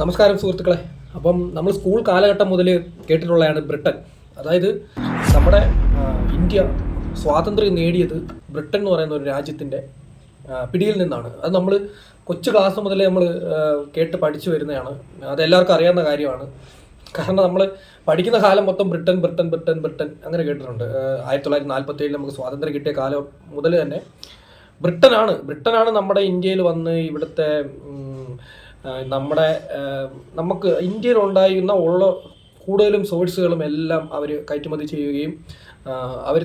നമസ്കാരം സുഹൃത്തുക്കളെ. അപ്പം നമ്മൾ സ്കൂൾ കാലഘട്ടം മുതൽ കേട്ടിട്ടുള്ളതാണ് ബ്രിട്ടൻ. അതായത് നമ്മുടെ ഇന്ത്യ സ്വാതന്ത്ര്യം നേടിയത് ബ്രിട്ടൻ എന്ന് പറയുന്ന ഒരു രാജ്യത്തിന്റെ പിടിയിൽ നിന്നാണ്. അത് നമ്മൾ കൊച്ചു ക്ലാസ് മുതലേ നമ്മൾ കേട്ട് പഠിച്ചു വരുന്നതാണ്. അത് എല്ലാവർക്കും അറിയാവുന്ന കാര്യമാണ്. കാരണം നമ്മൾ പഠിക്കുന്ന കാലം മൊത്തം ബ്രിട്ടൻ ബ്രിട്ടൻ ബ്രിട്ടൻ ബ്രിട്ടൻ അങ്ങനെ കേട്ടിട്ടുണ്ട്. ആയിരത്തി തൊള്ളായിരത്തി നാൽപ്പത്തി ഏഴിൽ നമുക്ക് സ്വാതന്ത്ര്യം കിട്ടിയ കാലം മുതൽ തന്നെ ബ്രിട്ടനാണ്. ബ്രിട്ടനാണ് നമ്മുടെ ഇന്ത്യയിൽ വന്ന് ഇവിടുത്തെ നമ്മുടെ നമുക്ക് ഇന്ത്യയിൽ ഉണ്ടായിരുന്ന ഉള്ള കൂടുതലും സോഴ്സുകളും എല്ലാം അവർ കയറ്റുമതി ചെയ്യുകയും അവർ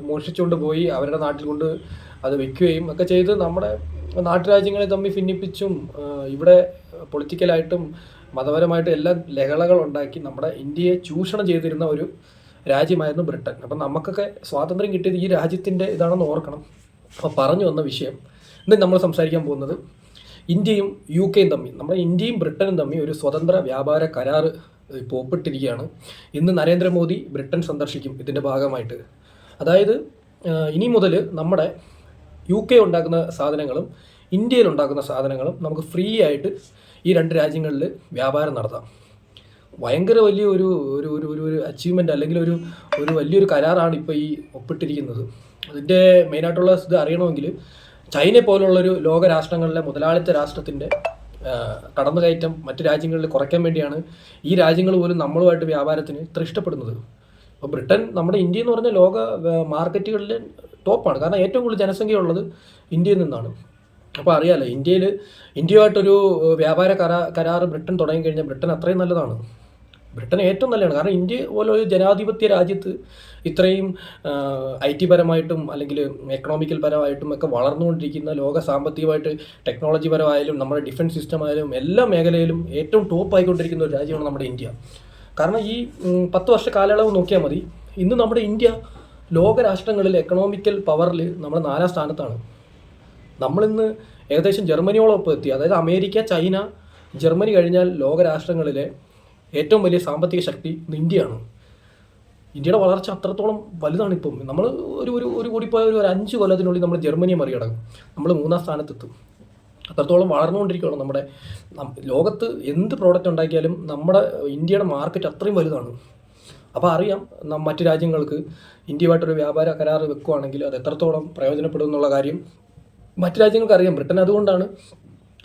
മോഷിച്ചുകൊണ്ട് പോയി അവരുടെ നാട്ടിൽ കൊണ്ട് അത് വെക്കുകയും ഒക്കെ ചെയ്ത് നമ്മുടെ നാട്ടുരാജ്യങ്ങളെ തമ്മിൽ ഭിന്നിപ്പിച്ചും ഇവിടെ പൊളിറ്റിക്കലായിട്ടും മതപരമായിട്ടും എല്ലാം ലഹളകൾ ഉണ്ടാക്കി നമ്മുടെ ഇന്ത്യയെ ചൂഷണം ചെയ്തിരുന്ന ഒരു രാജ്യമായിരുന്നു ബ്രിട്ടൻ. അപ്പം നമുക്കൊക്കെ സ്വാതന്ത്ര്യം കിട്ടിയത് ഈ രാജ്യത്തിന്റെ ഇതാണെന്ന് ഓർക്കണം. അപ്പോൾ പറഞ്ഞു വന്ന വിഷയം. ഇന്ന് നമ്മൾ സംസാരിക്കാൻ പോകുന്നത് ഇന്ത്യയും യു കെയും തമ്മിൽ നമ്മുടെ ഇന്ത്യയും ബ്രിട്ടനും തമ്മിൽ ഒരു സ്വതന്ത്ര വ്യാപാര കരാർ ഇപ്പോൾ ഒപ്പിട്ടിരിക്കുകയാണ് ഇന്ന് നരേന്ദ്രമോദി ബ്രിട്ടൻ സന്ദർശിക്കും ഇതിന്റെ ഭാഗമായിട്ട്. അതായത് ഇനി മുതൽ നമ്മുടെ യു കെ ഉണ്ടാക്കുന്ന സാധനങ്ങളും ഇന്ത്യയിൽ ഉണ്ടാക്കുന്ന സാധനങ്ങളും നമുക്ക് ഫ്രീ ആയിട്ട് ഈ രണ്ട് രാജ്യങ്ങളിൽ വ്യാപാരം നടത്താം. ഭയങ്കര വലിയ ഒരു ഒരു ഒരു ഒരു ഒരു അച്ചീവ്മെന്റ് അല്ലെങ്കിൽ ഒരു ഒരു വലിയൊരു കരാറാണ് ഇപ്പോൾ ഈ ഒപ്പിട്ടിരിക്കുന്നത്. അതിന്റെ മെയിനായിട്ടുള്ള ഇത് അറിയണമെങ്കിൽ ചൈന പോലുള്ളൊരു ലോക രാഷ്ട്രങ്ങളിലെ മുതലാളിത്ത രാഷ്ട്രത്തിന്റെ കടന്നുകയറ്റം മറ്റു രാജ്യങ്ങളിൽ കുറയ്ക്കാൻ വേണ്ടിയാണ് ഈ രാജ്യങ്ങൾ പോലും നമ്മളുമായിട്ട് വ്യാപാരത്തിന് ഇത്ര ഇഷ്ടപ്പെടുന്നത് അപ്പോൾ ബ്രിട്ടൻ നമ്മുടെ ഇന്ത്യ എന്ന് പറഞ്ഞ ലോക മാർക്കറ്റുകളിൽ ടോപ്പാണ്. കാരണം ഏറ്റവും കൂടുതൽ ജനസംഖ്യ ഉള്ളത് ഇന്ത്യയിൽ നിന്നാണ്. അപ്പോൾ അറിയാലോ ഇന്ത്യയിൽ ഇന്ത്യയുമായിട്ടൊരു വ്യാപാര കരാ കരാർ ബ്രിട്ടൻ തുടങ്ങി കഴിഞ്ഞാൽ ബ്രിട്ടൻ അത്രയും നല്ലതാണ്. ബ്രിട്ടൻ ഏറ്റവും നല്ലതാണ്. കാരണം ഇന്ത്യ പോലെ ഒരു ജനാധിപത്യ രാജ്യത്ത് ഇത്രയും ഐ ടി പരമായിട്ടും അല്ലെങ്കിൽ എക്കണോമിക്കൽ പരമായിട്ടും ഒക്കെ വളർന്നുകൊണ്ടിരിക്കുന്ന ലോക സാമ്പത്തികമായിട്ട് ടെക്നോളജി പരമായാലും നമ്മുടെ ഡിഫൻസ് സിസ്റ്റം ആയാലും എല്ലാ മേഖലയിലും ഏറ്റവും ടോപ്പ് ആയിക്കൊണ്ടിരിക്കുന്ന ഒരു രാജ്യമാണ് നമ്മുടെ ഇന്ത്യ. കാരണം ഈ പത്ത് വർഷ കാലയളവ് നോക്കിയാൽ മതി. ഇന്ന് നമ്മുടെ ഇന്ത്യ ലോക രാഷ്ട്രങ്ങളിൽ എക്കണോമിക്കൽ പവറിൽ നമ്മൾ നാലാം സ്ഥാനത്താണ്. നമ്മളിന്ന് ഏകദേശം ജർമ്മനിയോടൊപ്പം എത്തി. അതായത് അമേരിക്ക ചൈന ജർമ്മനി കഴിഞ്ഞാൽ ലോകരാഷ്ട്രങ്ങളിലെ ഏറ്റവും വലിയ സാമ്പത്തിക ശക്തി ഇന്ന് ഇന്ത്യയാണ്. ഇന്ത്യയുടെ വളർച്ച അത്രത്തോളം വലുതാണ് ഇപ്പം നമ്മൾ ഒരു ഒരു ഒരു കൂടി പോയ ഒരു അഞ്ച് കൊല്ലത്തിനുള്ളിൽ നമ്മൾ ജർമ്മനിയെ മറികടക്കും. നമ്മൾ മൂന്നാം സ്ഥാനത്തെത്തും. അത്രത്തോളം വളർന്നുകൊണ്ടിരിക്കുകയാണ് നമ്മുടെ ലോകത്ത് എന്ത് പ്രോഡക്റ്റ് ഉണ്ടാക്കിയാലും നമ്മുടെ ഇന്ത്യയുടെ മാർക്കറ്റ് അത്രയും വലുതാണ്. അപ്പോൾ അറിയാം മറ്റു രാജ്യങ്ങൾക്ക് ഇന്ത്യയുമായിട്ടൊരു വ്യാപാര കരാർ വെക്കുകയാണെങ്കിൽ അത് എത്രത്തോളം പ്രയോജനപ്പെടും എന്നുള്ള കാര്യം മറ്റു രാജ്യങ്ങൾക്ക് അറിയാം. ബ്രിട്ടൻ അതുകൊണ്ടാണ്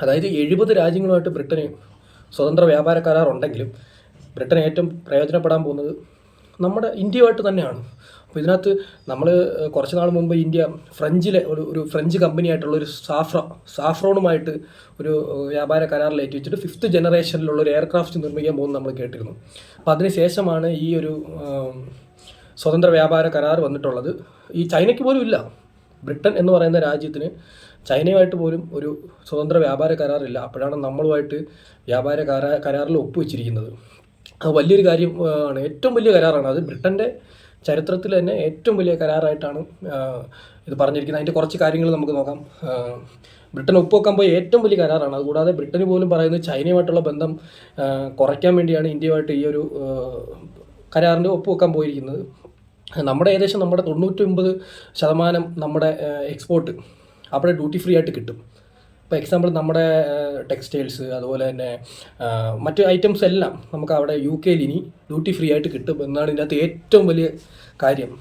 അതായത് എഴുപത് രാജ്യങ്ങളുമായിട്ട് ബ്രിട്ടന് സ്വതന്ത്ര വ്യാപാര കരാർ ഉണ്ടെങ്കിലും ബ്രിട്ടൻ ഏറ്റവും പ്രയോജനപ്പെടാൻ പോകുന്നത് നമ്മുടെ ഇന്ത്യയുമായിട്ട് തന്നെയാണ്. അപ്പോൾ ഇതിനകത്ത് നമ്മൾ കുറച്ച് നാൾ മുമ്പ് ഇന്ത്യ ഫ്രഞ്ചിലെ ഒരു ഒരു ഫ്രഞ്ച് കമ്പനിയായിട്ടുള്ള ഒരു സാഫ്ര സാഫ്രോണുമായിട്ട് ഒരു വ്യാപാര കരാറിൽ വെച്ചിട്ട് ഫിഫ്ത്ത് ജനറേഷനിലുള്ള ഒരു എയർക്രാഫ്റ്റ് നിർമ്മിക്കാൻ പോകുന്നത് നമ്മൾ കേട്ടിരുന്നു. അപ്പോൾ അതിനുശേഷമാണ് ഈ ഒരു സ്വതന്ത്ര വ്യാപാര കരാർ വന്നിട്ടുള്ളത്. ഈ ചൈനയ്ക്ക് പോലും ഇല്ല. ബ്രിട്ടൻ എന്ന് പറയുന്ന രാജ്യത്തിന് ചൈനയുമായിട്ട് പോലും ഒരു സ്വതന്ത്ര വ്യാപാര കരാറില്ല. അപ്പോഴാണ് നമ്മളുമായിട്ട് വ്യാപാര കരാ കരാറിൽ ഒപ്പുവെച്ചിരിക്കുന്നത്. വലിയൊരു കാര്യം ആണ്. ഏറ്റവും വലിയ കരാറാണ്. അത് ബ്രിട്ടന്റെ ചരിത്രത്തിൽ തന്നെ ഏറ്റവും വലിയ കരാറായിട്ടാണ് ഇത് പറഞ്ഞിരിക്കുന്നത്. അതിന്റെ കുറച്ച് കാര്യങ്ങൾ നമുക്ക് നോക്കാം. ബ്രിട്ടൻ ഒപ്പുവെക്കാൻ പോയ ഏറ്റവും വലിയ കരാറാണ്. അതുകൂടാതെ ബ്രിട്ടന് പോലും പറയുന്നത് ചൈനയുമായിട്ടുള്ള ബന്ധം കുറയ്ക്കാൻ വേണ്ടിയാണ് ഇന്ത്യയുമായിട്ട് ഈ ഒരു കരാറിന്റെ ഒപ്പുവെക്കാൻ പോയിരിക്കുന്നത്. നമ്മുടെ ഏകദേശം നമ്മുടെ തൊണ്ണൂറ്റൊമ്പത് ശതമാനം നമ്മുടെ എക്സ്പോർട്ട് അവിടെ ഡ്യൂട്ടി ഫ്രീ ആയിട്ട് കിട്ടും. ഇപ്പോൾ എക്സാമ്പിൾ നമ്മുടെ ടെക്സ്റ്റൈൽസ് അതുപോലെ തന്നെ മറ്റു ഐറ്റംസ് എല്ലാം നമുക്ക് അവിടെ യു കെയിൽ ഇനി ഡ്യൂട്ടി ഫ്രീ ആയിട്ട് കിട്ടും എന്നാണ് ഇതിനകത്ത് ഏറ്റവും വലിയ കാര്യം.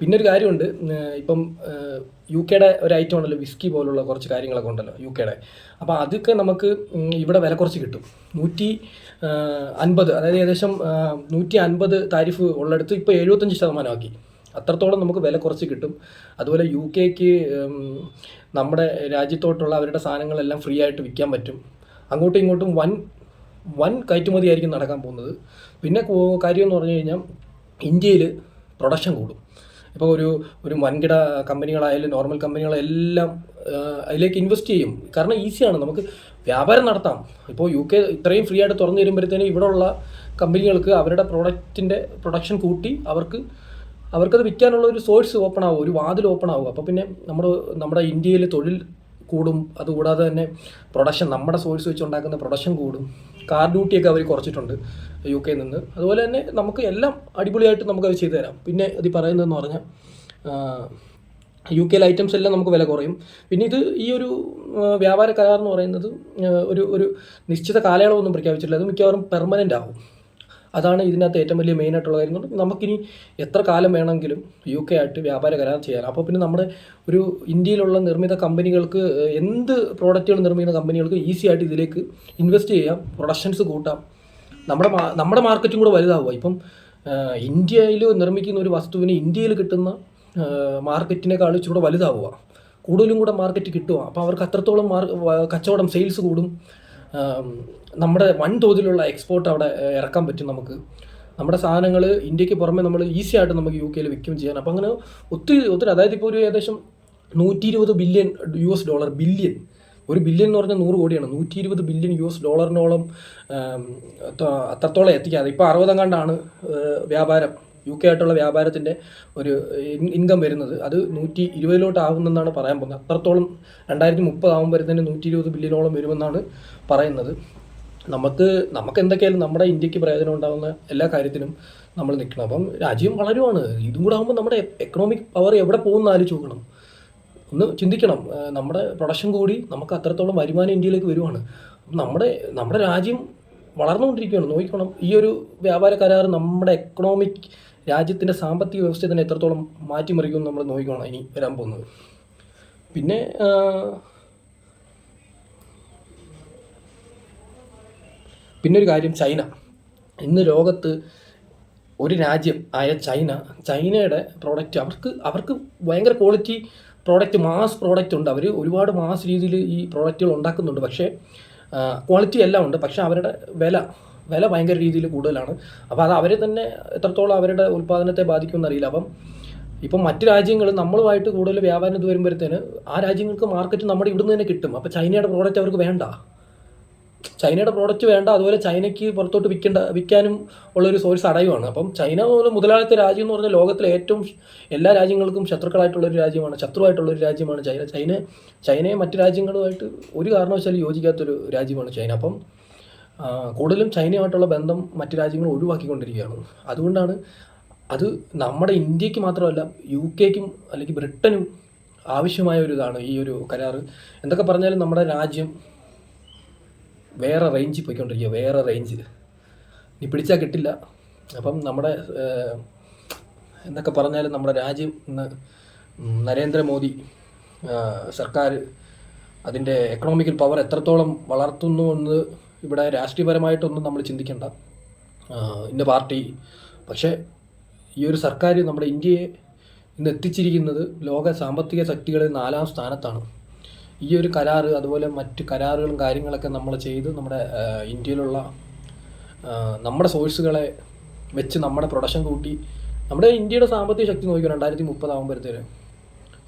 പിന്നെ ഒരു കാര്യമുണ്ട് ഇപ്പം യു കെയുടെ ഒരു ഐറ്റം ഉണ്ടല്ലോ വിസ്കി പോലുള്ള കുറച്ച് കാര്യങ്ങളൊക്കെ ഉണ്ടല്ലോ യു കെയുടെ അപ്പോൾ അതൊക്കെ നമുക്ക് ഇവിടെ വില കുറച്ച് കിട്ടും. നൂറ്റി അൻപത് അതായത് ഏകദേശം നൂറ്റി അൻപത് താരിഫ് ഉള്ളിടത്ത് ഇപ്പോൾ എഴുപത്തഞ്ച് ശതമാനമാക്കി. അത്രത്തോളം നമുക്ക് വില കുറച്ച് കിട്ടും. അതുപോലെ യു കെക്ക് നമ്മുടെ രാജ്യത്തോട്ടുള്ള അവരുടെ സാധനങ്ങളെല്ലാം ഫ്രീ ആയിട്ട് വിൽക്കാൻ പറ്റും. അങ്ങോട്ടും ഇങ്ങോട്ടും വൻ വൻ കയറ്റുമതി ആയിരിക്കും നടക്കാൻ പോകുന്നത്. പിന്നെ കാര്യം എന്ന് പറഞ്ഞു കഴിഞ്ഞാൽ ഇന്ത്യയിൽ പ്രൊഡക്ഷൻ കൂടും. ഇപ്പോൾ ഒരു ഒരു വൻകിട കമ്പനികളായാലും നോർമൽ കമ്പനികളെല്ലാം അതിലേക്ക് ഇൻവെസ്റ്റ് ചെയ്യും. കാരണം ഈസിയാണ് നമുക്ക് വ്യാപാരം നടത്താം. ഇപ്പോൾ യു കെ ഇത്രയും ഫ്രീ ആയിട്ട് തുറന്നു തരുമ്പോഴത്തേനും ഇവിടെയുള്ള കമ്പനികൾക്ക് അവരുടെ പ്രോഡക്റ്റിന്റെ പ്രൊഡക്ഷൻ കൂട്ടി അവർക്ക് അവർക്കത് വിൽക്കാനുള്ള ഒരു സോഴ്സ് ഓപ്പൺ ആവും ഒരു വാതിൽ ഓപ്പൺ ആവും. അപ്പോൾ പിന്നെ നമ്മുടെ നമ്മുടെ ഇന്ത്യയിൽ തൊഴിൽ കൂടും. അതുകൂടാതെ തന്നെ പ്രൊഡക്ഷൻ നമ്മുടെ സോഴ്സ് വെച്ച് ഉണ്ടാക്കുന്ന പ്രൊഡക്ഷൻ കൂടും കാർ ഡ്യൂട്ടിയൊക്കെ അവർ കുറച്ചിട്ടുണ്ട് യു കെയിൽ നിന്ന്. അതുപോലെ തന്നെ നമുക്ക് എല്ലാം അടിപൊളിയായിട്ട് നമുക്കത് ചെയ്തു തരാം പിന്നെ ഇത് പറയുന്നതെന്ന് പറഞ്ഞാൽ യു കെയിലെ ഐറ്റംസ് എല്ലാം നമുക്ക് വില കുറയും. പിന്നെ ഇത് ഈ ഒരു വ്യാപാര കരാർ എന്ന് പറയുന്നത് ഒരു ഒരു നിശ്ചിത കാലയളവൊന്നും പ്രഖ്യാപിച്ചിട്ടില്ല. അത് മിക്കവാറും പെർമനന്റ് ആവും. അതാണ് ഇതിനകത്ത് ഏറ്റവും വലിയ മെയിനായിട്ടുള്ള കാര്യം. നമുക്കിനി എത്ര കാലം വേണമെങ്കിലും യു കെ ആയിട്ട് വ്യാപാര കരാർ ചെയ്യാൻ അപ്പോൾ പിന്നെ നമ്മുടെ ഒരു ഇന്ത്യയിലുള്ള നിർമ്മിത കമ്പനികൾക്ക് എന്ത് പ്രോഡക്റ്റുകൾ നിർമ്മിക്കുന്ന കമ്പനികൾക്ക് ഈസി ആയിട്ട് ഇതിലേക്ക് ഇൻവെസ്റ്റ് ചെയ്യാം പ്രൊഡക്ഷൻസ് കൂട്ടാം. നമ്മുടെ നമ്മുടെ മാർക്കറ്റും കൂടെ വലുതാവുക. ഇപ്പം ഇന്ത്യയിൽ നിർമ്മിക്കുന്ന ഒരു വസ്തുവിന് ഇന്ത്യയിൽ കിട്ടുന്ന മാർക്കറ്റിനേക്കാൾ ഇച്ചിരി വലുതാവുക. കൂടുതലും കൂടെ മാർക്കറ്റ് കിട്ടുക. അപ്പോൾ അവർക്ക് അത്രത്തോളം മാർ കച്ചവടം സെയിൽസ് കൂടും. നമ്മുടെ വൻതോതിലുള്ള എക്സ്പോർട്ട് അവിടെ ഇറക്കാൻ പറ്റും നമുക്ക്. നമ്മുടെ സാധനങ്ങൾ ഇന്ത്യയ്ക്ക് പുറമെ നമ്മൾ ഈസി ആയിട്ട് നമുക്ക് യു കെയിൽ വിൽക്കുകയും ചെയ്യാൻ അപ്പോൾ അങ്ങനെ ഒത്തിരി ഒത്തിരി അതായത് ഇപ്പോൾ ഒരു ഏകദേശം നൂറ്റി ഇരുപത് billion U S dollar billion ഒരു ബില്യൺ എന്ന് പറഞ്ഞാൽ നൂറ് കോടിയാണ്. നൂറ്റി ഇരുപത് ബില്യൺ യു എസ് ഡോളറിനോളം അത്രത്തോളം എത്തിക്കാതെ. ഇപ്പോൾ അറുപതങ്ങാണ്ടാണ് വ്യാപാരം. യു കെ ആയിട്ടുള്ള വ്യാപാരത്തിന്റെ ഒരു ഇൻകം വരുന്നത് അത് നൂറ്റി ഇരുപതിലോട്ട് ആകുമെന്നാണ് പറയാൻ പോകുന്നത്. അത്രത്തോളം രണ്ടായിരത്തി മുപ്പതാകുമ്പോഴത്തേന് നൂറ്റി ഇരുപത് ബില്യണോളം വരുമെന്നാണ് പറയുന്നത്. നമുക്ക് നമുക്ക് എന്തൊക്കെയാലും നമ്മുടെ ഇന്ത്യയ്ക്ക് പ്രയോജനം ഉണ്ടാകുന്ന എല്ലാ കാര്യത്തിനും നമ്മൾ നിൽക്കണം. അപ്പം രാജ്യം വളരുവാണ്. ഇതും കൂടെ ആകുമ്പോൾ നമ്മുടെ എക്കണോമിക് പവർ എവിടെ പോകുമെന്ന് ആലോചിച്ച് നോക്കണം ഒന്ന് ചിന്തിക്കണം. നമ്മുടെ പ്രൊഡക്ഷൻ കൂടി നമുക്ക് അത്രത്തോളം വരുമാനം ഇന്ത്യയിലേക്ക് വരുവാണ്. നമ്മുടെ നമ്മുടെ രാജ്യം വളർന്നുകൊണ്ടിരിക്കുകയാണ്. നോക്കണം ഈ ഒരു വ്യാപാര കരാർ നമ്മുടെ എക്കണോമിക് രാജ്യത്തിന്റെ സാമ്പത്തിക വ്യവസ്ഥയെ തന്നെ എത്രത്തോളം മാറ്റിമറിക്കുമെന്ന് നമ്മൾ നോക്കിക്കോണം ഇനി വരാൻ പോകുന്നത്. പിന്നെ പിന്നെ ഒരു കാര്യം ചൈന. ഇന്ന് ലോകത്ത് ഒരു രാജ്യം ആയ ചൈന ചൈനയുടെ പ്രോഡക്റ്റ് അവർക്ക് അവർക്ക് ഭയങ്കര ക്വാളിറ്റി പ്രോഡക്റ്റ് മാസ് പ്രോഡക്റ്റ് ഉണ്ട്. അവർ ഒരുപാട് മാസ് രീതിയിൽ ഈ പ്രോഡക്റ്റുകൾ ഉണ്ടാക്കുന്നുണ്ട്. പക്ഷേ ക്വാളിറ്റി എല്ലാം ഉണ്ട്. പക്ഷേ അവരുടെ വില വില ഭയങ്കര രീതിയിൽ കൂടുതലാണ്. അപ്പോൾ അത് അവരെ തന്നെ എത്രത്തോളം അവരുടെ ഉൽപ്പാദനത്തെ ബാധിക്കുമെന്ന് അറിയില്ല അപ്പം ഇപ്പം മറ്റ് രാജ്യങ്ങൾ നമ്മളുമായിട്ട് കൂടുതൽ വ്യാപാരം ഇത് വരുമ്പോഴത്തേന് ആ രാജ്യങ്ങൾക്ക് മാർക്കറ്റ് നമ്മുടെ ഇവിടുന്ന് തന്നെ കിട്ടും. അപ്പോൾ ചൈനയുടെ പ്രോഡക്റ്റ് അവർക്ക് വേണ്ട. ചൈനയുടെ പ്രോഡക്റ്റ് വേണ്ട അതുപോലെ ചൈനയ്ക്ക് പുറത്തോട്ട് വിൽക്കേണ്ട വിൽക്കാനും ഉള്ളൊരു സോഴ്സ് അടയുവാണ്. അപ്പം ചൈന പോലെ മുതലാളിത്ത രാജ്യം എന്ന് പറഞ്ഞാൽ ലോകത്തിലെ ഏറ്റവും എല്ലാ രാജ്യങ്ങൾക്കും ശത്രുക്കളായിട്ടുള്ളൊരു രാജ്യമാണ് ശത്രുവായിട്ടുള്ളൊരു രാജ്യമാണ് ചൈന. ചൈന ചൈനയെ മറ്റ് രാജ്യങ്ങളുമായിട്ട് ഒരു കാരണവശാലും യോജിക്കാത്തൊരു രാജ്യമാണ് ചൈന. അപ്പം കൂടുതലും ചൈനയുമായിട്ടുള്ള ബന്ധം മറ്റു രാജ്യങ്ങൾ ഒഴിവാക്കിക്കൊണ്ടിരിക്കുകയാണ്. അതുകൊണ്ടാണ് അത് നമ്മുടെ ഇന്ത്യയ്ക്ക് മാത്രമല്ല യു കെക്കും അല്ലെങ്കിൽ ബ്രിട്ടനും ആവശ്യമായ ഒരു ഇതാണ് ഈ ഒരു കരാറ്. എന്തൊക്കെ പറഞ്ഞാലും നമ്മുടെ രാജ്യം വേറെ റേഞ്ചിൽ പോയിക്കൊണ്ടിരിക്കുക വേറെ റേഞ്ച് ഇനി പിടിച്ചാൽ കിട്ടില്ല. അപ്പം നമ്മുടെ എന്നൊക്കെ പറഞ്ഞാലും നമ്മുടെ രാജ്യം ഇന്ന് നരേന്ദ്രമോദി സർക്കാർ അതിന്റെ എക്കണോമിക്കൽ പവർ എത്രത്തോളം വളർത്തുന്നു എന്ന് ഇവിടെ രാഷ്ട്രീയപരമായിട്ടൊന്നും നമ്മൾ ചിന്തിക്കേണ്ട. ഇന്ന പാർട്ടി. പക്ഷേ ഈ ഒരു സർക്കാർ നമ്മുടെ ഇന്ത്യയെ ഇന്ന് എത്തിച്ചിരിക്കുന്നത് ലോക സാമ്പത്തിക ശക്തികളിൽ നാലാം സ്ഥാനത്താണ്. ഈ ഒരു കരാർ അതുപോലെ മറ്റ് കരാറുകളും കാര്യങ്ങളൊക്കെ നമ്മൾ ചെയ്ത് നമ്മുടെ ഇന്ത്യയിലുള്ള നമ്മുടെ സോഴ്സുകളെ വെച്ച് നമ്മുടെ പ്രൊഡക്ഷൻ കൂട്ടി നമ്മുടെ ഇന്ത്യയുടെ സാമ്പത്തിക ശക്തി നോക്കി രണ്ടായിരത്തി മുപ്പതാകുമ്പോഴത്തേന്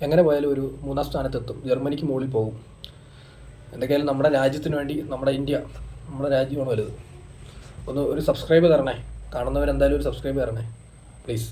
എങ്ങനെ പോയാലും ഒരു മൂന്നാം സ്ഥാനത്തെത്തും. ജർമ്മനിക്ക് മുകളിൽ പോകും. എന്തൊക്കെയായാലും നമ്മുടെ രാജ്യത്തിന് വേണ്ടി നമ്മുടെ ഇന്ത്യ നമ്മുടെ രാജ്യമാണ് വലുത്. ഒന്ന് ഒരു സബ്സ്ക്രൈബ് തരണേ. കാണുന്നവരെന്തായാലും ഒരു സബ്സ്ക്രൈബ് തരണേ. പ്ലീസ്